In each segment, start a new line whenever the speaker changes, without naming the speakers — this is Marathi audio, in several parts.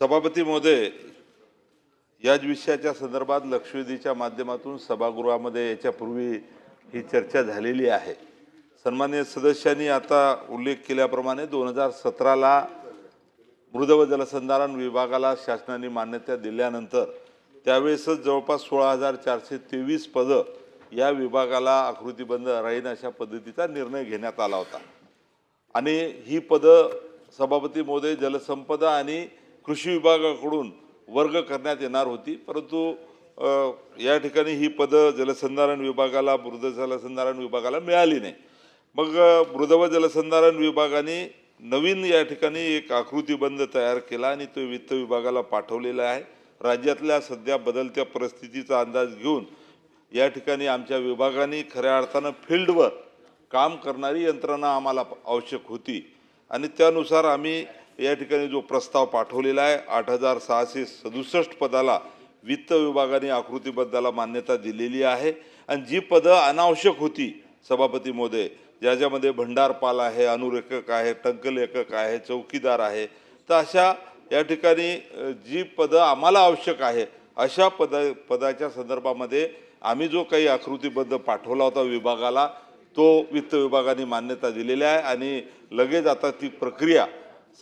सभापती महोदय याच विषयाच्या संदर्भात लक्षवेधीच्या माध्यमातून सभागृहामध्ये याच्यापूर्वी ही चर्चा झालेली आहे. सन्मान्य सदस्यांनी आता उल्लेख केल्याप्रमाणे दोन हजार सतराला मृद व जलसंधारण विभागाला शासनाने मान्यता दिल्यानंतर त्यावेळेसच जवळपास सोळा हजार चारशे तेवीस पदं या विभागाला आकृतीबंद राहीन अशा पद्धतीचा निर्णय घेण्यात आला होता. आणि ही पदं सभापती महोदय जलसंपदा आणि कृषी विभागाकडून वर्ग करण्यात येणार होती. परंतु या ठिकाणी ही पदं जलसंधारण विभागाला मृद जलसंधारण विभागाला मिळाली नाही. मग मृद व जलसंधारण विभागाने नवीन या ठिकाणी एक आकृतीबंध तयार केला आणि तो वित्त विभागाला पाठवलेला आहे. राज्यातल्या सध्या बदलत्या परिस्थितीचा अंदाज घेऊन या ठिकाणी आमच्या विभागाने खऱ्या अर्थानं फील्डवर काम करणारी यंत्रणा आम्हाला आवश्यक होती. आणि त्यानुसार आम्ही या ठिकाणी जो प्रस्ताव पाठवलेला आहे आठ हजार सहाशे सदुसष्ट पदाला वित्त विभागाने आकृतीबद्धाला मान्यता दिलेली आहे. आणि जी पदं अनावश्यक होती सभापती मोदे ज्याच्यामध्ये भंडारपाल आहे अनुरेखक आहे टंकलेखक आहे चौकीदार आहे तर अशा या ठिकाणी जी पदं आम्हाला आवश्यक आहे अशा पद पदाच्या संदर्भामध्ये आम्ही जो काही आकृतीबद्ध पाठवला होता विभागाला तो वित्त विभागाने मान्यता दिलेली आहे. आणि लगेच आता ती प्रक्रिया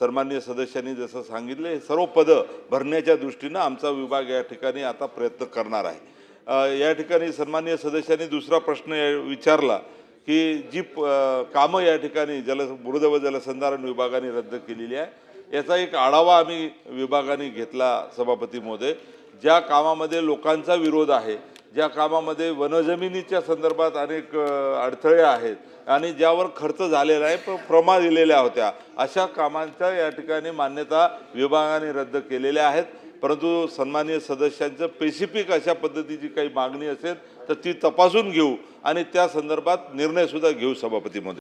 सन्मान्य सदस्यांनी जसं सांगितलं हे सर्व पदं भरण्याच्या दृष्टीनं आमचा विभाग या ठिकाणी आता प्रयत्न करणार आहे. या ठिकाणी सन्मान्य सदस्यांनी दुसरा प्रश्न विचारला की जी प कामं या ठिकाणी जल मृद व जलसंधारण विभागाने रद्द केलेली आहे याचा एक आढावा आम्ही विभागाने घेतला सभापती महोदय. ज्या कामामध्ये लोकांचा विरोध आहे ज्या कामामध्ये वनजमिनीच्या संदर्भात अनेक अडथळे आहेत आणि ज्यावर खर्च झालेला आहे पण प्रमा दिलेल्या होत्या. अशा कामांच्या या ठिकाणी मान्यता विभागाने रद्द केलेल्या आहेत. परंतु सन्माननीय सदस्यांचं स्पेसिफिक अशा पद्धतीची काही मागणी असेल तर ती तपासून घेऊ आणि त्या संदर्भात निर्णयसुद्धा घेऊ सभापती